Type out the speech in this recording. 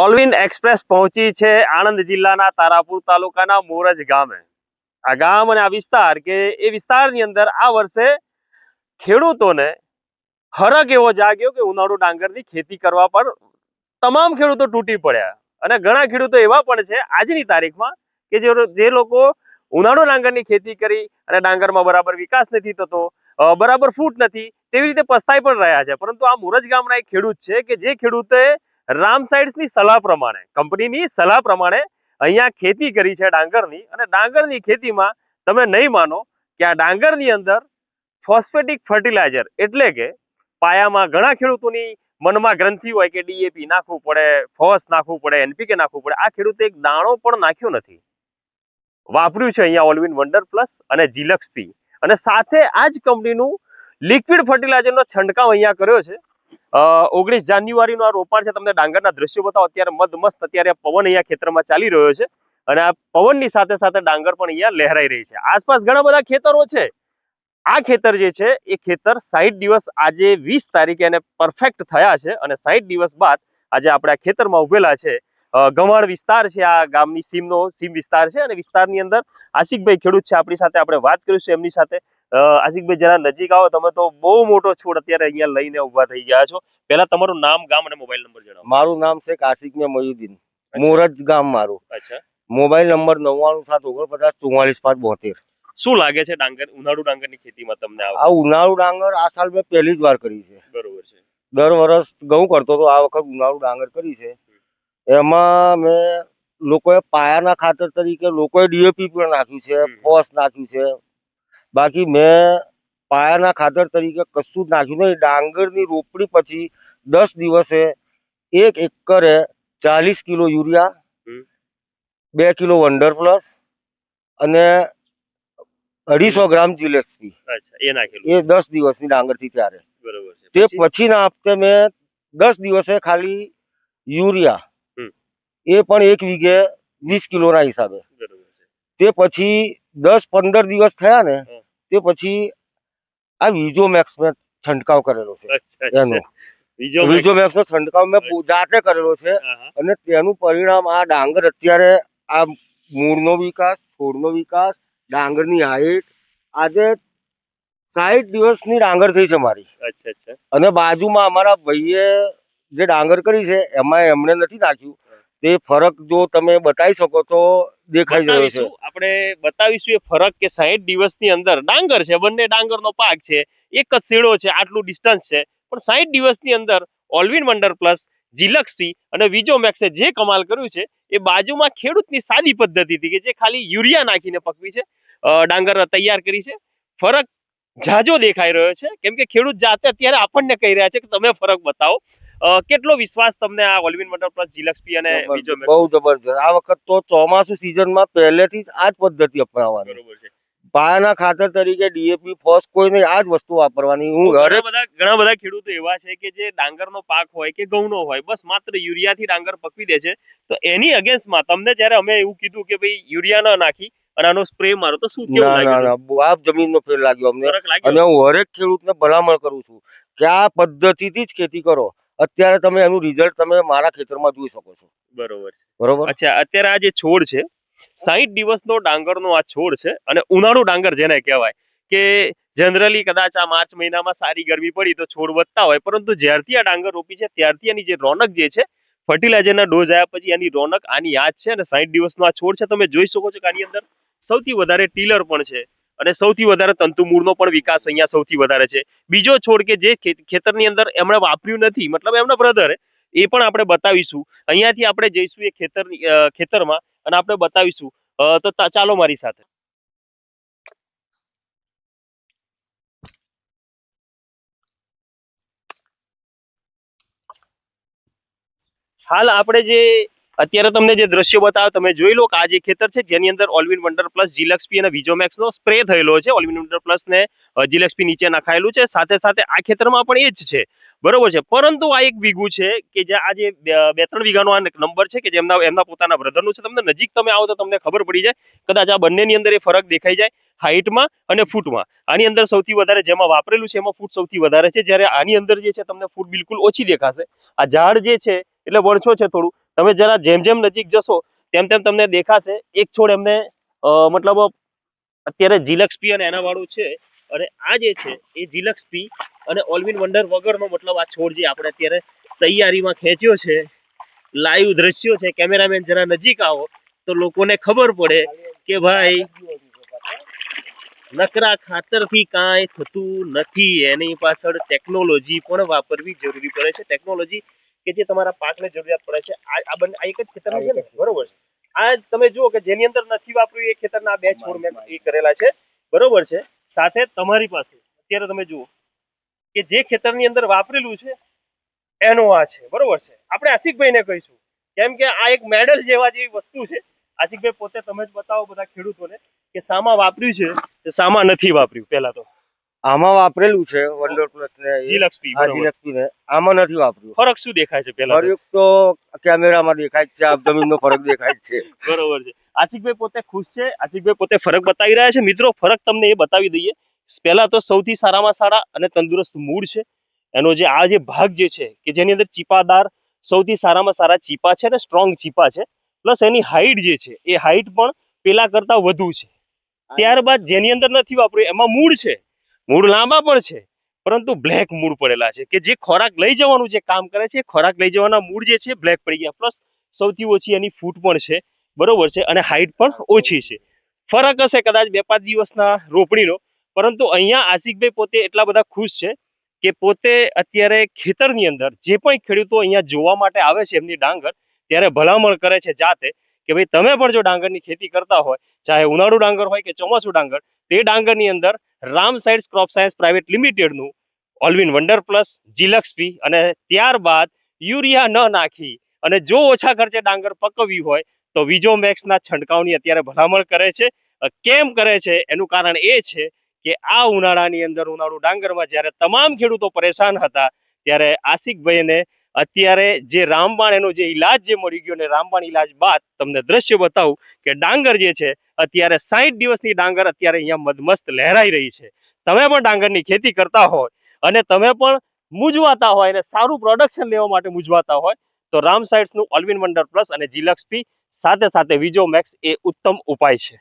Alvin express પહોંચી છે આણંદ જિલ્લાના તારાપુર તાલુકાના મોરજ ગામે. આ ગામ અને આ વિસ્તાર કે એ વિસ્તારની અંદર આ વર્ષે ખેડૂતોને હરક એવો જાગ્યો કે ઉનાળુ ડાંગરની ખેતી કરવા પર તમામ ખેડૂતો તૂટી પડ્યા. અને ઘણા ખેડૂતો એવા પણ છે આજની તારીખમાં કે જે લોકો ઉનાળુ ડાંગરની ખેતી કરી અને ડાંગરમાં બરાબર વિકાસ નથી થતો બરાબર ફૂટ નથી, તેવી રીતે પસ્તાઈ પણ રહ્યા છે. પરંતુ આ મોરજ ગામના એક ખેડૂત છે કે જે ખેડૂતે રામ સાઇડ્સની સલાહ પ્રમાણે કંપનીની સલાહ પ્રમાણે અહીંયા ખેતી કરી છે ડાંગરની અને ડાંગરની ખેતીમાં તમે નહીં માનો કે આ ડાંગરની અંદર ફોસ્ફેટિક ફર્ટિલાઇઝર એટલે કે પાયામાં ઘણા ખેડૂતોની મનમાં ગ્રંથિ હોય કે ડીએપી નાખવું પડે, ફોસ નાખવું પડે એનપીકે નાખવું પડે, આ ખેડૂતે એક દાણો પણ નાખ્યો નથી. વાપર્યું છે અહીંયા ઓલવિન વન્ડર પ્લસ અને જીલક્સ પી અને સાથે આ જ કંપનીનું લિક્વિડ ફર્ટિલાઇઝરનો છંટકાવ અહીંયા કર્યો છે. ઓગણીસ જાન્યુઆરીનું આ રોપાણ છે. તમને ડાંગરના દ્રશ્યો બતાવો. અત્યારે મધમસ્ત, અત્યારે પવન અહીંયા ખેતરમાં ચાલી રહ્યો છે અને આ પવનની સાથે સાથે ડાંગર પણ અહીંયા લહેરાઈ રહી છે. આસપાસ ઘણા બધા ખેતરો છે. આ ખેતર જે છે, એ ખેતર સાહીઠ દિવસ આજે વીસ તારીખે એને પરફેક્ટ થયા છે અને સાહીઠ દિવસ બાદ આજે આપણે આ ખેતરમાં ઉભેલા છે. ગમાણ વિસ્તાર છે, આ ગામની સીમનો સીમ વિસ્તાર છે અને વિસ્તારની અંદર આશિકભાઈ ખેડૂત છે. આપણી સાથે આપણે વાત કરીશું. એમની સાથે આશિકભાઈ જરા નજીક આવો. તમે તો બહુ મોટો છોડ અત્યારે અહીંયા લઈને ઊભા થઈ ગયા છો. પહેલા તમારું નામ ગામ અને મોબાઈલ નંબર જણાવો. મારું નામ છે કાશિક ને મયુદ્દીન મોરજ ગામ મારું. અચ્છા. મોબાઈલ નંબર નવ્વાણું સાત ઓગણપચાસ ચુમ્માલીસ પાંચ બોતેર. શું લાગે છે ડાંગર ઉનાળુ ડાંગરની ખેતીમાં તમને આવ આ ઉનાળુ ડાંગર આ સાલ મેં પહેલી જ વાર કરી છે. બરોબર છે. દર વર્ષ ઘઉં કરતો તો આ વખત ઉનાળુ ડાંગર કરી છે. એમાં મેં લોકોએ પાયાના ખાતર તરીકે લોકોએ ડીએપી પણ નાખ્યું છે. ફોસ નાખ્યું છે. બાકી મેં પાયાના ખાતર તરીકે કશું જ નાખ્યું નહીં. ડાંગરની રોપણી પછી દસ દિવસે એક એકરે ચાલીસ કિલો યુરિયા બે કિલો વંડર પ્લસ અને અઢીસો ગ્રામ જીલેક્સપી એ નાખેલું. એ દસ દિવસની ડાંગરથી ત્યારે બરોબર તે પછીના હપ્તે મેં દસ દિવસે ખાલી યુરિયા. એ પણ એક વીઘે વીસ કિલોના હિસાબે. તે પછી દસ પંદર દિવસ થયા ને. તે પછી આ વિજો મેક્સ મેં છંટકાવ કરેલો છે. એનો. અચ્છા વિજો મેક્સ નો છંટકાવ મેં જાતે કરેલો છે. અને તેનું પરિણામ આ ડાંગર અત્યારે આ મૂળનો વિકાસ છોડનો વિકાસ ડાંગરની હાઈટ આજે સાહીઠ દિવસની ડાંગર થઈ છે મારી. અચ્છા અચ્છા. અને બાજુમાં અમારા ભાઈએ જે ડાંગર કરી છે એમાં એમણે નથી નાખ્યું. તે ફરક જો તમે બતાવી શકો તો દેખાઈ રહ્યો છે. આપણે બતાવીશું એ ફરક કે સાહીઠ દિવસની અંદર, ડાંગર છે, બંને ડાંગરનો પાક છે, એક જ શેડો છે, આટલું ડિસ્ટન્સ છે. પણ સાહીઠ દિવસની અંદર ઓલવિન વન્ડર પ્લસ જીલક્સી અને વિજો મેક્સે જે કમાલ કર્યું છે, એ બાજુમાં ખેડૂતની સાદી પદ્ધતિ હતી કે જે ખાલી યુરિયા નાખીને પકવી છે ડાંગર તૈયાર કરી છે. ફરક ઝાઝો દેખાઈ રહ્યો છે. કેમ કે ખેડૂત જાતે અત્યારે આપણને કહી રહ્યા છે કે તમે ફરક બતાવો. કેટલો વિશ્વાસ તમને આ ઓલવિન વન્ડર પ્લસ જીલક્સપી અને બીજો બહુ જબરજસ્ત. આ વખત તો ચોમાસુ સિઝનમાં પહેલેથી જ આ જ પદ્ધતિ અપનાવવાની. બરોબર છે. પાયાના ખાતર તરીકે ડીએપી ફોસ કોઈ નહીં આ જ વસ્તુ વાપરવાની. હું ઘરે બધા ઘણા બધા ખેડૂતો એવા છે કે જે ડાંગરનો પાક હોય કે ઘઉંનો હોય બસ માત્ર યુરિયાથી ડાંગર પકવી દે છે. તો એની અગેન્સ્ટમાં તમને જ્યારે અમે એવું કીધું કે ભાઈ યુરિયા ન નાખી અને આનો સ્પ્રે મારો તો શું કેવું લાગ્યું આ જમીનનો ફેર લાગ્યો અમને. અને હું હરેક ખેડૂતને ભલામણ કરું છું કે આ પદ્ધતિથી જ ખેતી કરો. અત્યારે તમે એનું રિઝલ્ટ તમે મારા ખેતરમાં જોઈ શકો છો. બરોબર. બરોબર? અચ્છા અત્યારે આ જે છોડ છે સાહીઠ દિવસનો ડાંગરનો આ છોડ છે અને ઉનાળુ ડાંગર જેને કહેવાય કે જનરલી કદાચ આ માર્ચ મહિનામાં સારી ગરમી પડી તો છોડ વધતા હોય પરંતુ જ્યારથી આ ડાંગર રોપી છે ત્યારથી એની જે રોનક જે છે ફર્ટિલાઇઝરના ડોઝ આવ્યા પછી એની રોનક આની યાદ છે અને સાહીઠ દિવસનો આ છોડ છે તમે જોઈ શકો છો કે આની અંદર સૌથી વધારે ટીલર પણ છે. અને સૌથી વધારે તંતુ મૂળનો પણ વિકાસ અહીંયા સૌથી વધારે છે. બીજો છોડ કે જે ખેતરની અંદર એમણે વાપર્યું નથી, મતલબ એમના બ્રધરે એ પણ આપણે બતાવીશું. અહીંયાથી આપણે જઈશું એ ખેતરની ખેતરમાં અને આપણે બતાવીશું. તો, ચાલો મારી સાથે. હાલ આપણે જે અત્યારે તમને જે દ્રશ્યો બતાવ્યા, તમે જોઈ લો કે આ જે ખેતર છે, જેની અંદર ઓલવિન વન્ડર પ્લસ જીલક્સપી અને વિજોમેક્સ નો સ્પ્રે થયેલો છે. ઓલવિન વન્ડર પ્લસ ને જીલક્સપી નીચે નખાયેલું છે. સાથે સાથે આ ખેતરમાં પણ એ જ છે. બરોબર છે? પરંતુ આ એક વીઘું છે કે જે આ જે બે ત્રણ વીઘાનો આ નંબર છે કે જેમના એમના પોતાના બ્રધરનું છે. તમને નજીક તમે આવો તો તમને ખબર પડી જાય. કદાચ આ બંનેની અંદર એ ફરક દેખાઈ જાય હાઇટમાં અને ફૂટમાં. આની અંદર સૌથી વધારે જેમાં વાપરેલું છે, એમાં ફૂટ સૌથી વધારે છે. જ્યારે આની અંદર જે છે, તમને ફૂટ બિલકુલ ઓછી દેખાશે. આ ઝાડ જે છે, એટલે વણછો છે થોડું તમે જરા જેમ જેમ નજીક જશો, તેમ તેમ તમને દેખાશે. એક છોડ એમને મતલબ અત્યારે જીલક્સપી અને એના વાળું છે. અને આ જે છે, એ જીલક્સપી અને ઓલવિન વંડર વગરનો મતલબ આ છોડ જે આપણે અત્યારે તૈયારીમાં ખેંચ્યો છે લાઈવ દ્રશ્યો છે, કેમેરામેન જરા નજીક આવો, તો લોકોને ખબર પડે કે ભાઈ, નકરા ખાતરથી કાંઈ થતું નથી. એની પાછળ ટેકનોલોજી પણ વાપરવી જરૂરી પડે છે. ટેકનોલોજી કે જે તમારા પાકને જરૂરિયાત પડે છે. આ બંને આ એક જ ખેતરમાં છે ને? બરોબર છે. આ તમે જુઓ કે જેની અંદર નથી વાપર્યું એ ખેતરના આ બે છોડ મેં એ કરેલા છે. બરોબર છે. સાથે તમારી પાસે અત્યારે તમે જુઓ કે જે ખેતરની અંદર વાપરેલું છે એનો આ છે. બરોબર છે. આપણે આશિકભાઈને કહીશું. કેમ કે આ એક મેડલ જેવા જેવી વસ્તુ છે. આશિકભાઈ પોતે તમે જ બતાવો બધા ખેડૂતોને કે સામા વાપર્યું છે કે સામા નથી વાપર્યું પહેલા તો. આમાં વાપરેલું છે વંડર પ્લસ ને જીલક્સી ને. આમાં નથી વાપર્યું. ફરક શું દેખાય છે પેલા? ફરક તો કેમેરામાં દેખાય છે આપ જમીનનો ફરક દેખાય છે. બરોબર છે. આશિકભાઈ પોતે ખુશ છે? આશિકભાઈ પોતે ફરક બતાવી રહ્યા છે? મિત્રો ફરક તમને એ બતાવી દઈએ. પહેલા તો સૌથી સારામાં સારા અને તંદુરસ્ત મૂળ છે. એનો જે આ જે ભાગ જે છે કે જેની અંદર ચીપાદાર સૌથી સારામાં સારા ચીપા છે અને સ્ટ્રોંગ ચીપા છે. પ્લસ એની હાઈટ જે છે એ હાઈટ પણ પેલા કરતા વધુ છે. ત્યારબાદ જેની અંદર નથી વાપર્યું એમાં મૂળ છે. મૂળ લાંબા પણ છે, પરંતુ બ્લેક મૂળ પડેલા છે, કે જે ખોરાક લઈ જવાનું જે કામ કરે છે ખોરાક લઈ જવાના મૂળ જે છે બ્લેક પડી ગયા. પ્લસ સૌથી ઓછી એની ફૂટ પણ છે, બરોબર છે, અને હાઈટ પણ ઓછી છે. ફરક હશે કદાચ બે પાંચ દિવસના રોપણીનો, પરંતુ અહીંયા આશિકભાઈ પોતે એટલા બધા ખુશ છે, કે પોતે અત્યારે ખેતરની અંદર જે પણ ખેડૂતો અહીંયા જોવા માટે આવે છે એમની ડાંગર, ત્યારે ભલામણ કરે છે જાતે, કે ભાઈ તમે પણ જો ડાંગરની ખેતી કરતા હોય, ચાહે ઉનાળુ ડાંગર હોય કે ચોમાસું ડાંગર, તે ડાંગરની અંદર Ram seeds crop science private લિમિટેડનું Alvin wonder plus જીલક્સપી અને ત્યારબાદ યુરિયા ન નાખી. અને જો ઓછા ખર્ચે ડાંગર પકવવી હોય, તો વિજો મેક્સના છંટકાવની અત્યારે ભલામણ કરે છે. કેમ કરે છે? એનું કારણ એ છે કે આ ઉનાળાની અંદર ઉનાળુ ડાંગરમાં જ્યારે તમામ ખેડૂતો પરેશાન હતા, ત્યારે આશિકભાઈને અત્યારે જે રામબાણ એનો જે ઈલાજ જે મળી ગયો ને રામબાણ ઈલાજ બાદ તમને દ્રશ્ય બતાવું કે ડાંગર જે છે, અત્યારે સાઠ દિવસની ડાંગર અત્યારે અહીંયા મધમસ્ત લહેરાઈ રહી છે. તમે પણ ડાંગરની ખેતી કરતા હોય અને તમે પણ મૂંઝવાતા હોય અને સારું પ્રોડક્શન લેવા માટે મૂંઝવાતા હોય, તો રામ સાઇટ્સનું ઓલ્વિન વંડર પ્લસ અને જીલક્સ પી સાથે સાથે વિજો મેક્સ એ ઉત્તમ ઉપાય છે.